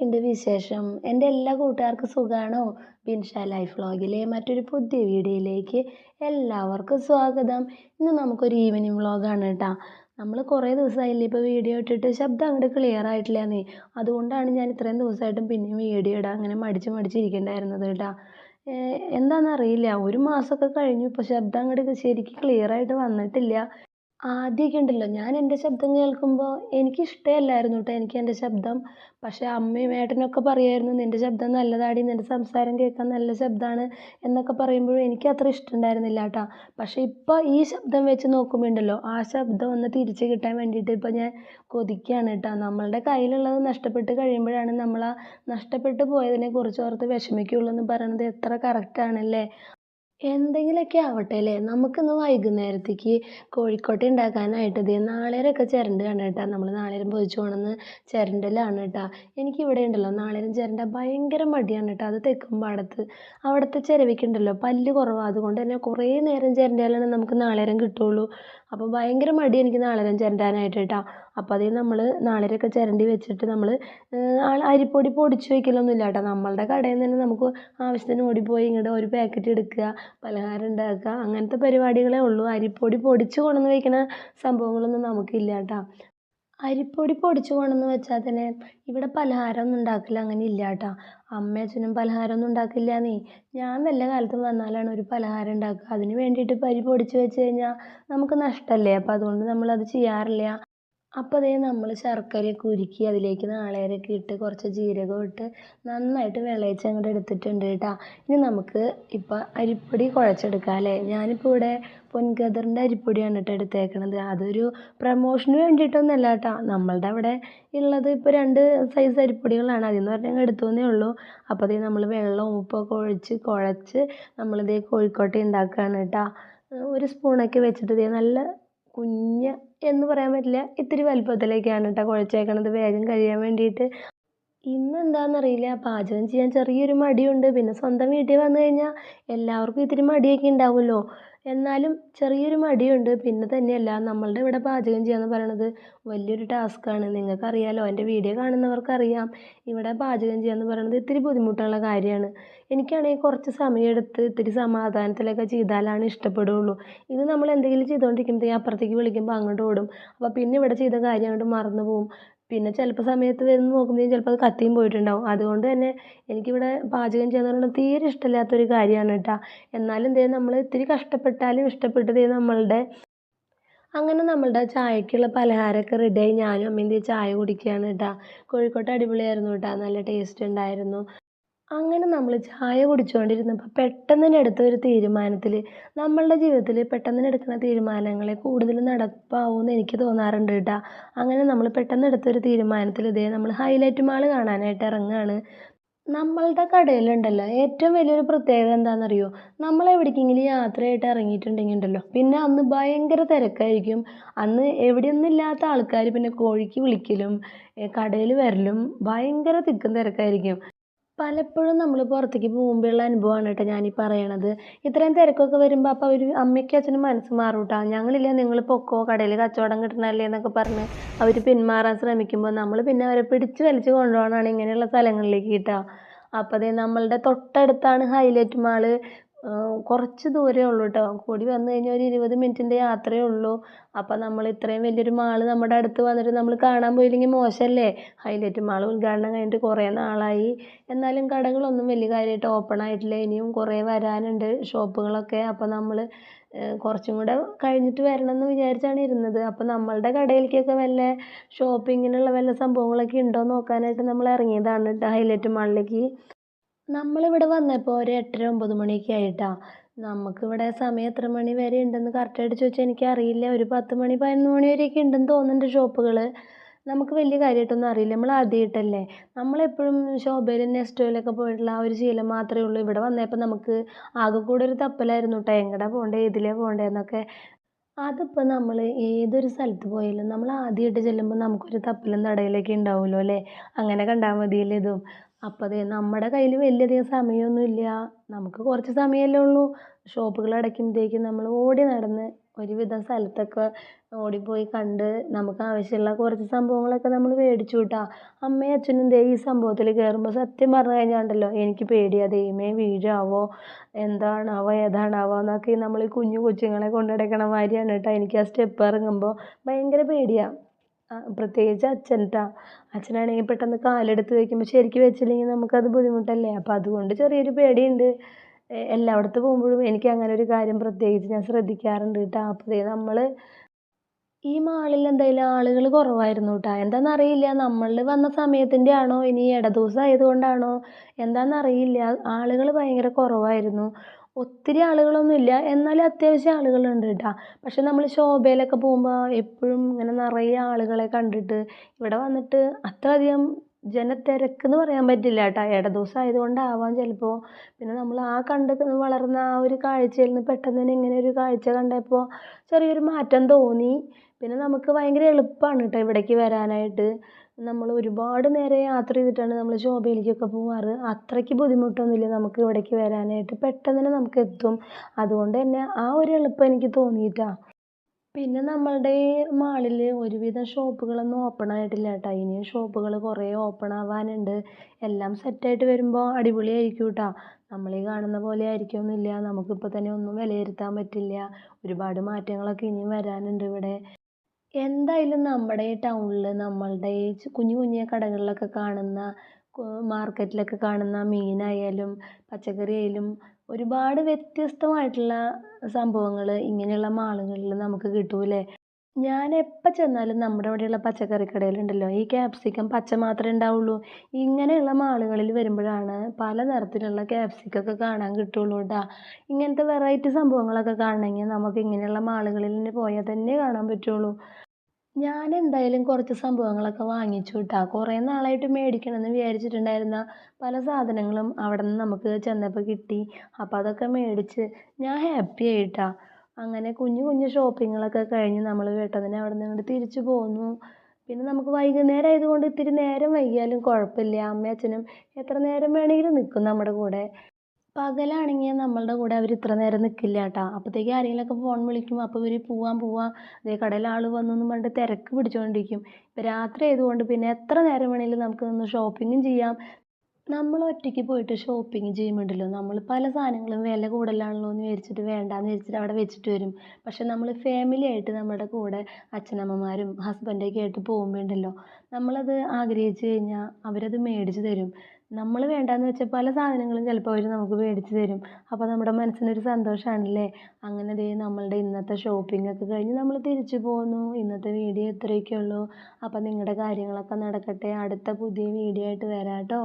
എന്തൊക്കെയുണ്ട് വിശേഷം? എന്റെ എല്ലാ കൂട്ടുകാർക്കും സുഖാണോ? ബിൻഷ ലൈഫ് വ്ളോഗിലെ മറ്റൊരു പുതിയ വീഡിയോയിലേക്ക് എല്ലാവർക്കും സ്വാഗതം. ഇന്ന് നമുക്കൊരു ഈവനിങ് വ്ളോഗാണ് കേട്ടോ. നമ്മൾ കുറേ ദിവസമായില്ലേ ഇപ്പോൾ വീഡിയോ ഇട്ടിട്ട് ശബ്ദം അങ്ങോട്ട് ക്ലിയർ ആയിട്ടില്ലാന്നേ. അതുകൊണ്ടാണ് ഞാൻ ഇത്രയും ദിവസമായിട്ടും പിന്നെയും വീഡിയോ ഇടാൻ അങ്ങനെ മടിച്ച് മടിച്ചിരിക്കേണ്ടായിരുന്നത് കേട്ടോ. എന്താണെന്നറിയില്ല ഒരു മാസമൊക്കെ കഴിഞ്ഞു. ഇപ്പോൾ ശബ്ദം അങ്ങോട്ട് ശരിക്കും ക്ലിയർ ആയിട്ട് വന്നിട്ടില്ല. ആദ്യമൊക്കെ ഉണ്ടല്ലോ ഞാൻ എന്റെ ശബ്ദം കേൾക്കുമ്പോൾ എനിക്ക് ഇഷ്ടമല്ലായിരുന്നു കേട്ടോ എനിക്ക് എന്റെ ശബ്ദം. പക്ഷേ അമ്മയും ഏട്ടനൊക്കെ പറയുമായിരുന്നു നിന്റെ ശബ്ദം നല്ലതാടി നിന്റെ സംസാരം കേൾക്കാൻ നല്ല ശബ്ദമാണ് എന്നൊക്കെ പറയുമ്പോഴും എനിക്ക് അത്ര ഇഷ്ടമുണ്ടായിരുന്നില്ല കേട്ടോ പക്ഷേ ഇപ്പോൾ ഈ ശബ്ദം വെച്ച് നോക്കുമ്പോൾ ഉണ്ടല്ലോ ആ ശബ്ദം ഒന്ന് തിരിച്ച് കിട്ടാൻ വേണ്ടിയിട്ട് ഇപ്പോൾ ഞാൻ കൊതിക്കുകയാണ് കേട്ടോ നമ്മളുടെ കയ്യിലുള്ളത് നഷ്ടപ്പെട്ട് കഴിയുമ്പോഴാണ് നമ്മൾ ആ നഷ്ടപ്പെട്ട് പോയതിനെ കുറിച്ച് ഓർത്ത് വിഷമിക്കുകയുള്ളൂ എന്ന് പറയണത് എത്ര കറക്റ്റാണല്ലേ എന്തെങ്കിലുമൊക്കെ ആവട്ടെ അല്ലേ നമുക്കിന്ന് വൈകുന്നേരത്തേക്ക് കോഴിക്കോട്ട ഉണ്ടാക്കാനായിട്ട് ദേ നാളികേരമൊക്കെ ചിരണ്ടുകയാണ് കേട്ടോ നമ്മൾ നാളികേരം പൊതിച്ച് കൊണ്ടുവന്ന് ചിരണ്ടലാണ് കേട്ടോ. എനിക്കിവിടെ ഉണ്ടല്ലോ നാളികേരം ചിരണ്ട ഭയങ്കര മടിയാണ് കേട്ടോ. അത് തെക്കുംപാടത്ത് അവിടുത്തെ ചിരവിക്കുണ്ടല്ലോ പല്ല് കുറവാണ് അതുകൊണ്ട് തന്നെ കുറേ നേരം ചിരണ്ടിയാലാണ് നമുക്ക് നാളികേരം കിട്ടുള്ളൂ. അപ്പോൾ ഭയങ്കര മടി എനിക്ക് നാളികേരം ചിരണ്ടാനായിട്ട് കേട്ടോ അപ്പോൾ അതിൽ നമ്മൾ നാളികേരമൊക്കെ ചിരണ്ടി വെച്ചിട്ട് നമ്മൾ അരിപ്പൊടി പൊടിച്ച് വയ്ക്കലൊന്നുമില്ല കേട്ടോ നമ്മളുടെ കടയിൽ നിന്ന് തന്നെ നമുക്ക് ആവശ്യത്തിന് ഓടിപ്പോയി ഇങ്ങോട്ട് ഒരു പാക്കറ്റ് എടുക്കുക പലഹാരം ഉണ്ടാക്കുക അങ്ങനത്തെ പരിപാടികളേ ഉള്ളൂ. അരിപ്പൊടി പൊടിച്ച് കൊണ്ടുവന്ന് വയ്ക്കണ സംഭവങ്ങളൊന്നും നമുക്കില്ല കേട്ടോ അരിപ്പൊടി പൊടിച്ച് കൊണ്ടുവന്ന് വെച്ചാൽ തന്നെ ഇവിടെ പലഹാരമൊന്നും ഉണ്ടാക്കില്ല അങ്ങനെ ഇല്ല കേട്ടോ. അമ്മയും അച്ഛനും പലഹാരമൊന്നും ഉണ്ടാക്കില്ലാന്നേ ഞാൻ വല്ല കാലത്തും വന്നാലാണ് ഒരു പലഹാരം ഉണ്ടാക്കുക. അതിന് വേണ്ടിയിട്ട് അരി പൊടിച്ച് വെച്ച് കഴിഞ്ഞാൽ നമുക്ക് നഷ്ടമല്ലേ? അപ്പോൾ അതുകൊണ്ട് നമ്മളത് ചെയ്യാറില്ല. അപ്പോൾ അതേ നമ്മൾ ശർക്കരയൊക്കെ ഉരുക്കി അതിലേക്ക് നാളികേരമൊക്കെ ഇട്ട് കുറച്ച് ജീരകം ഇട്ട് നന്നായിട്ട് വിളയിച്ച് അങ്ങോട്ട് എടുത്തിട്ടുണ്ട് കേട്ടോ. ഇനി നമുക്ക് ഇപ്പോൾ അരിപ്പൊടി കുഴച്ചെടുക്കാം അല്ലേ? ഞാനിപ്പോൾ ഇവിടെ പൊൻകതിറിന്റെ അരിപ്പൊടിയാണ് കേട്ടോ എടുത്തേക്കണത്. അതൊരു പ്രമോഷന് വേണ്ടിയിട്ടൊന്നുമല്ല കേട്ടോ. നമ്മളുടെ അവിടെ ഉള്ളത് ഇപ്പോൾ രണ്ട് സൈസ് അരിപ്പൊടികളാണ്. അതിൽ നിന്ന് ഒരെണ്ണം എടുത്തു എന്നേ ഉള്ളൂ. അപ്പോൾ അതേ നമ്മൾ വെള്ളവും ഉപ്പൊക്കെ ഒഴിച്ച് കുഴച്ച് നമ്മളിതേ കോഴിക്കോട്ട ഉണ്ടാക്കുകയാണ് കേട്ടോ. ഒരു സ്പൂണൊക്കെ വെച്ചിട്ട് ഇതേ നല്ല കുഞ്ഞ് എന്ന് പറയാൻ പറ്റില്ല. ഇത്തിരി വലുപ്പത്തിലേക്കാണ് കേട്ടോ കുഴച്ചേക്കണത്. വേഗം കഴിയാൻ വേണ്ടിയിട്ട്. ഇന്ന് എന്താണെന്നറിയില്ല പാചകം ചെയ്യാൻ ചെറിയൊരു മടിയുണ്ട്. പിന്നെ സ്വന്തം വീട്ടിൽ വന്നു കഴിഞ്ഞാൽ എല്ലാവർക്കും ഇത്തിരി മടിയൊക്കെ ഉണ്ടാവുമല്ലോ. എന്നാലും ചെറിയൊരു മടിയുണ്ട്. പിന്നെ തന്നെയല്ല നമ്മളുടെ ഇവിടെ പാചകം ചെയ്യുക എന്ന് പറയണത് വലിയൊരു ടാസ്ക്കാണ്. നിങ്ങൾക്കറിയാലോ എന്റെ വീഡിയോ കാണുന്നവർക്കറിയാം. ഇവിടെ പാചകം ചെയ്യുക എന്ന് പറയണത് ഇത്തിരി ബുദ്ധിമുട്ടുള്ള കാര്യമാണ്. എനിക്കാണെങ്കിൽ കുറച്ച് സമയമെടുത്ത് ഇത്തിരി സമാധാനത്തിലൊക്കെ ചെയ്താലാണ് ഇഷ്ടപ്പെടുകയുള്ളൂ ഇത് നമ്മൾ എന്തെങ്കിലും ചെയ്തുകൊണ്ടിരിക്കുമ്പോഴത്തേക്കും അപ്പുറത്തേക്ക് വിളിക്കുമ്പോൾ അങ്ങോട്ട് ഓടും. അപ്പോൾ പിന്നെ ഇവിടെ ചെയ്ത കാര്യം അങ്ങോട്ട് മറന്നു പോകും പിന്നെ ചിലപ്പോൾ സമയത്ത് വരുന്ന നോക്കുമ്പോഴത്തേക്കും ചിലപ്പോൾ അത് കത്തിയും പോയിട്ടുണ്ടാവും. അതുകൊണ്ട് തന്നെ എനിക്കിവിടെ പാചകം ചെയ്യുന്നത് പറഞ്ഞാൽ തീരെ ഇഷ്ടമില്ലാത്തൊരു കാര്യമാണ് കേട്ടോ. എന്നാലും ദേ നമ്മൾ ഇത്തിരി കഷ്ടപ്പെട്ടാലും ഇഷ്ടപ്പെട്ട് ദേ നമ്മളുടെ അങ്ങനെ നമ്മളുടെ ചായക്കുള്ള പലഹാരമൊക്കെ റെഡിയായി ഞാനും അമ്മയും ദേ ചായ കുടിക്കുകയാണ് കേട്ടോ. കോഴിക്കോട്ട് അടിപൊളിയായിരുന്നു കേട്ടോ. നല്ല ടേസ്റ്റ് ഉണ്ടായിരുന്നു. അങ്ങനെ നമ്മൾ ചായ കുടിച്ചുകൊണ്ടിരുന്നപ്പോൾ പെട്ടെന്ന് തന്നെ എടുത്ത ഒരു തീരുമാനത്തിൽ നമ്മളുടെ ജീവിതത്തിൽ പെട്ടെന്ന് എടുക്കുന്ന തീരുമാനങ്ങളെ കൂടുതൽ നടപ്പാവുമെന്ന് എനിക്ക് തോന്നാറുണ്ട് കേട്ടോ അങ്ങനെ നമ്മൾ പെട്ടെന്ന് എടുത്ത ഒരു തീരുമാനത്തിൽ ഇതേ നമ്മൾ ഹൈലൈറ്റ് മാൾ കാണാനായിട്ട് ഇറങ്ങുകയാണ് നമ്മളുടെ കടയിലുണ്ടല്ലോ ഏറ്റവും വലിയൊരു പ്രത്യേകത എന്താണെന്നറിയോ നമ്മൾ എവിടേക്കെങ്കിലും യാത്രയായിട്ട് ഇറങ്ങിയിട്ടുണ്ടെങ്കിൽ ഉണ്ടല്ലോ പിന്നെ അന്ന് ഭയങ്കര തിരക്കായിരിക്കും. അന്ന് എവിടെയൊന്നും ഇല്ലാത്ത ആൾക്കാർ പിന്നെ കോഴിക്ക് വിളിക്കലും കടയിൽ വരലും ഭയങ്കര തിക്കും തിരക്കായിരിക്കും. പലപ്പോഴും നമ്മൾ പുറത്തേക്ക് പോകുമ്പോഴുള്ള അനുഭവമാണ് കേട്ടോ ഞാനീ പറയണത്. ഇത്രയും തിരക്കൊക്കെ വരുമ്പോൾ അപ്പോൾ അവർ അമ്മയ്ക്കും അച്ഛനും മനസ്സ് മാറും കേട്ടോ ഞങ്ങളില്ല നിങ്ങൾ പൊക്കോ കടയിൽ കച്ചവടം കിട്ടണല്ലേ എന്നൊക്കെ പറഞ്ഞ് അവർ പിന്മാറാൻ ശ്രമിക്കുമ്പോൾ നമ്മൾ പിന്നെ അവരെ പിടിച്ച് വലിച്ച് കൊണ്ടുപോകണമാണ് ഇങ്ങനെയുള്ള സ്ഥലങ്ങളിലേക്ക് കേട്ടോ അപ്പോൾ അതേ നമ്മളുടെ തൊട്ടടുത്താണ് ഹൈലൈറ്റ് മാൾ. കുറച്ച് ദൂരമേ ഉള്ളൂ കേട്ടോ കൂടി വന്നു കഴിഞ്ഞാൽ ഒരു ഇരുപത് മിനിറ്റിന്റെ യാത്രയേ ഉള്ളൂ. അപ്പോൾ നമ്മൾ ഇത്രയും വലിയൊരു മാൾ നമ്മുടെ അടുത്ത് വന്നിട്ട് നമ്മൾ കാണാൻ പോയില്ലെങ്കിൽ മോശമല്ലേ ഹൈലൈറ്റ് മാൾ ഉദ്ഘാടനം കഴിഞ്ഞിട്ട് കുറേ നാളായി. എന്നാലും കടകളൊന്നും വലിയ കാര്യമായിട്ട് ഓപ്പൺ ആയിട്ടില്ല. ഇനിയും കുറേ വരാനുണ്ട് ഷോപ്പുകളൊക്കെ. അപ്പോൾ നമ്മൾ കുറച്ചും കൂടെ കഴിഞ്ഞിട്ട് വരണം എന്ന് വിചാരിച്ചാണ് ഇരുന്നത്. അപ്പോൾ നമ്മളുടെ കടയിലേക്കൊക്കെ വല്ല ഷോപ്പിങ്ങിനുള്ള വല്ല സംഭവങ്ങളൊക്കെ ഉണ്ടോ നോക്കാനായിട്ട് നമ്മൾ ഇറങ്ങിയതാണ് കേട്ടോ ഹൈലൈറ്റ് മാളിലേക്ക്. നമ്മളിവിടെ വന്നപ്പോൾ ഒരു എട്ടര ഒമ്പത് മണിയൊക്കെ ആയിട്ടാ. നമുക്കിവിടെ സമയം എത്ര മണി വരെ ഉണ്ടെന്ന് കറക്റ്റായിട്ട് ചോദിച്ചാൽ എനിക്കറിയില്ല. ഒരു പത്ത് മണി പതിനൊന്ന് മണി വരെയൊക്കെ ഉണ്ടെന്ന് തോന്നുന്നുണ്ട് ഷോപ്പുകൾ നമുക്ക് വലിയ കാര്യമായിട്ടൊന്നും അറിയില്ല. നമ്മൾ ആദ്യമായിട്ടല്ലേ. നമ്മളെപ്പോഴും ശോഭയിലും നെസ്റ്റോയിലൊക്കെ പോയിട്ടുള്ള ആ ഒരു ശീലം മാത്രമേ ഉള്ളൂ. ഇവിടെ വന്നപ്പോൾ നമുക്ക് ആകെ കൂടെ ഒരു തപ്പലായിരുന്നു കേട്ടോ എങ്ങടാ പോകണ്ടേ ഏതിലേ പോകണ്ടേ എന്നൊക്കെ. അതിപ്പോൾ നമ്മൾ ഏതൊരു സ്ഥലത്ത് പോയാലും നമ്മൾ ആദ്യമായിട്ട് ചെല്ലുമ്പോൾ നമുക്കൊരു തപ്പലും തടയിലൊക്കെ ഉണ്ടാവുമല്ലോ അല്ലേ? അങ്ങനെ കണ്ടാൽ മതിയല്ലേ ഇതും? അപ്പോൾ ദേ നമ്മുടെ കയ്യിൽ വലിയധികം സമയമൊന്നുമില്ല നമുക്ക് കുറച്ച് സമയമല്ലേ ഉള്ളൂ. ഷോപ്പുകൾ അടയ്ക്കുമ്പോഴത്തേക്കും നമ്മൾ ഓടി നടന്ന് ഒരുവിധം സ്ഥലത്തൊക്കെ ഓടിപ്പോയി കണ്ട് നമുക്ക് ആവശ്യമുള്ള കുറച്ച് സംഭവങ്ങളൊക്കെ നമ്മൾ മേടിച്ചു കേട്ടോ അമ്മയും അച്ഛനും ദേ ഈ സംഭവത്തിൽ കയറുമ്പോൾ സത്യം പറഞ്ഞു കഴിഞ്ഞാൽ ഉണ്ടല്ലോ എനിക്ക് പേടിയാണ് ദൈവമേ വീഴാവോ? എന്താണാവോ? ഏതാണാവോ? എന്നൊക്കെ നമ്മൾ ഈ കുഞ്ഞു കൊച്ചുങ്ങളെ കൊണ്ട് നടക്കണ മാതിരിയാണ് കേട്ടോ എനിക്ക് ആ സ്റ്റെപ്പ് ഇറങ്ങുമ്പോൾ ഭയങ്കര പേടിയാണ് പ്രത്യേകിച്ച് അച്ഛൻ ട്ടാ അച്ഛനാണെങ്കിൽ പെട്ടെന്ന് കാലെടുത്ത് വയ്ക്കുമ്പോൾ ശരിക്ക് വെച്ചില്ലെങ്കിൽ നമുക്കത് ബുദ്ധിമുട്ടല്ലേ? അപ്പോൾ അതുകൊണ്ട് ചെറിയൊരു പേടിയുണ്ട്. എല്ലായിടത്ത് പോകുമ്പോഴും എനിക്ക് അങ്ങനെ ഒരു കാര്യം പ്രത്യേകിച്ച് ഞാൻ ശ്രദ്ധിക്കാറുണ്ട് കേട്ടോ അപ്പോൾ നമ്മൾ ഈ മാളിൽ എന്തായാലും ആളുകൾ കുറവായിരുന്നു കേട്ടോ എന്താണെന്നറിയില്ല നമ്മളിൽ വന്ന സമയത്തിന്റെ ആണോ? ഇനി ഇടദിവസം ആയതുകൊണ്ടാണോ? എന്താണെന്നറിയില്ല ആളുകൾ ഭയങ്കര കുറവായിരുന്നു. ഒത്തിരി ആളുകളൊന്നുമില്ല എന്നാലും അത്യാവശ്യം ആളുകളുണ്ട് കേട്ടോ. പക്ഷെ നമ്മൾ ശോഭയിലൊക്കെ പോകുമ്പോൾ എപ്പോഴും ഇങ്ങനെ നിറയെ ആളുകളെ കണ്ടിട്ട് ഇവിടെ വന്നിട്ട് അത്ര അധികം ജനത്തിരക്ക് എന്ന് പറയാൻ പറ്റില്ല കേട്ടോ. ഇടദിവസം ആയതുകൊണ്ടാവാം ചിലപ്പോൾ പിന്നെ നമ്മൾ ആ കണ്ട് വളർന്ന ആ ഒരു കാഴ്ചയിൽ നിന്ന് പെട്ടെന്ന് തന്നെ ഇങ്ങനെ ഒരു കാഴ്ച കണ്ടപ്പോൾ ചെറിയൊരു മാറ്റം തോന്നി. പിന്നെ നമുക്ക് ഭയങ്കര എളുപ്പമാണ് കേട്ടോ ഇവിടേക്ക് വരാനായിട്ട്. നമ്മൾ ഒരുപാട് നേരം യാത്ര ചെയ്തിട്ടാണ് നമ്മൾ ശോഭയിലേക്കൊക്കെ പോവാറ്. അത്രയ്ക്ക് ബുദ്ധിമുട്ടൊന്നുമില്ല നമുക്ക് ഇവിടേക്ക് വരാനായിട്ട്. പെട്ടെന്ന് തന്നെ നമുക്ക് എത്തും. അതുകൊണ്ട് തന്നെ ആ ഒരു എളുപ്പം എനിക്ക് തോന്നിയിട്ടാ. പിന്നെ നമ്മളുടെ മാളിൽ ഒരുവിധം ഷോപ്പുകളൊന്നും ഓപ്പൺ ആയിട്ടില്ല കേട്ടോ ഇനിയും ഷോപ്പുകൾ കുറേ ഓപ്പൺ ആവാനുണ്ട്. എല്ലാം സെറ്റായിട്ട് വരുമ്പോൾ അടിപൊളിയായിരിക്കും കേട്ടോ നമ്മൾ ഈ കാണുന്ന പോലെ ആയിരിക്കുമൊന്നുമില്ല നമുക്കിപ്പോൾ തന്നെ ഒന്നും വിലയിരുത്താൻ പറ്റില്ല. ഒരുപാട് മാറ്റങ്ങളൊക്കെ ഇനിയും വരാനുണ്ട് ഇവിടെ. എന്തായാലും നമ്മുടെ ഈ ടൗണിൽ നമ്മളുടെ ഈ കുഞ്ഞു കുഞ്ഞു കടകളിലൊക്കെ കാണുന്ന മാർക്കറ്റിലൊക്കെ കാണുന്ന മീനായാലും പച്ചക്കറി ആയാലും ഒരുപാട് വ്യത്യസ്തമായിട്ടുള്ള സംഭവങ്ങൾ ഇങ്ങനെയുള്ള മാളുകളിൽ നമുക്ക് കിട്ടൂലേ ഞാൻ എപ്പോൾ ചെന്നാലും നമ്മുടെ ഇവിടെയുള്ള പച്ചക്കറി കടയിലുണ്ടല്ലോ ഈ ക്യാപ്സിക്കം പച്ച മാത്രമേ ഉണ്ടാവുള്ളൂ. ഇങ്ങനെയുള്ള മാളുകളിൽ വരുമ്പോഴാണ് പല തരത്തിലുള്ള ക്യാപ്സിക്കൊക്കെ കാണാൻ കിട്ടുള്ളൂ കേട്ടോ ഇങ്ങനത്തെ വെറൈറ്റി സംഭവങ്ങളൊക്കെ കാണണമെങ്കിൽ നമുക്ക് ഇങ്ങനെയുള്ള മാളുകളിൽ തന്നെ പോയാൽ തന്നെ കാണാൻ പറ്റുള്ളൂ. ഞാൻ എന്തായാലും കുറച്ച് സംഭവങ്ങളൊക്കെ വാങ്ങിച്ചു കേട്ടോ കുറേ നാളായിട്ട് മേടിക്കണമെന്ന് വിചാരിച്ചിട്ടുണ്ടായിരുന്ന പല സാധനങ്ങളും അവിടെ നിന്ന് നമുക്ക് ചെന്നപ്പോൾ കിട്ടി. അപ്പോൾ അതൊക്കെ മേടിച്ച് ഞാൻ ഹാപ്പി ആയിട്ടാ അങ്ങനെ കുഞ്ഞു കുഞ്ഞു ഷോപ്പിങ്ങുകളൊക്കെ കഴിഞ്ഞ് നമ്മൾ പെട്ടെന്ന് അവിടെ നിന്ന് ഇങ്ങോട്ട് തിരിച്ചു പോന്നു. പിന്നെ നമുക്ക് വൈകുന്നേരം ആയതുകൊണ്ട് ഇത്തിരി നേരം വൈകിയാലും കുഴപ്പമില്ല. അമ്മയും അച്ഛനും എത്ര നേരം വേണമെങ്കിലും നിൽക്കും നമ്മുടെ കൂടെ. പകലാണെങ്കിൽ നമ്മളുടെ കൂടെ അവർ ഇത്ര നേരം നിൽക്കില്ല കേട്ടോ അപ്പോഴത്തേക്ക് ആരെങ്കിലുമൊക്കെ ഫോൺ വിളിക്കും. അപ്പോൾ ഇവർ പോവാം പോവാം. ദേ കടയിൽ ആൾ വന്നു എന്നും പറഞ്ഞിട്ട് തിരക്ക് പിടിച്ചുകൊണ്ടിരിക്കും ഇപ്പം രാത്രി ആയതുകൊണ്ട് പിന്നെ എത്ര നേരം വേണമെങ്കിലും നമുക്ക് നിന്ന് ഷോപ്പിങ്ങും ചെയ്യാം. നമ്മൾ ഒറ്റയ്ക്ക് പോയിട്ട് ഷോപ്പിംഗ് ചെയ്യുമ്പോഴുണ്ടല്ലോ നമ്മൾ പല സാധനങ്ങളും വില കൂടുതലാണല്ലോ എന്ന് വിചാരിച്ചിട്ട് വേണ്ടാന്ന് വിചാരിച്ചിട്ട് അവിടെ വെച്ചിട്ട് വരും. പക്ഷെ നമ്മൾ ഫാമിലി ആയിട്ട് നമ്മുടെ കൂടെ അച്ഛനമ്മമാരും ഹസ്ബൻഡൊക്കെ ആയിട്ട് പോകുമ്പോൾ ഉണ്ടല്ലോ നമ്മളത് ആഗ്രഹിച്ച് കഴിഞ്ഞാൽ അവരത് മേടിച്ച് തരും. നമ്മൾ വേണ്ടാന്ന് വെച്ച പല സാധനങ്ങളും ചിലപ്പോൾ അവർ നമുക്ക് മേടിച്ച് തരും. അപ്പോൾ നമ്മുടെ മനസ്സിനൊരു സന്തോഷമാണല്ലേ അങ്ങനെ ദേ നമ്മളുടെ ഇന്നത്തെ ഷോപ്പിംഗ് ഒക്കെ കഴിഞ്ഞ് നമ്മൾ തിരിച്ചു പോന്നു. ഇന്നത്തെ വീഡിയോ ഇത്രയൊക്കെ ഉള്ളൂ അപ്പോൾ നിങ്ങളുടെ കാര്യങ്ങളൊക്കെ നടക്കട്ടെ. അടുത്ത പുതിയ വീഡിയോ ആയിട്ട് വരാം കേട്ടോ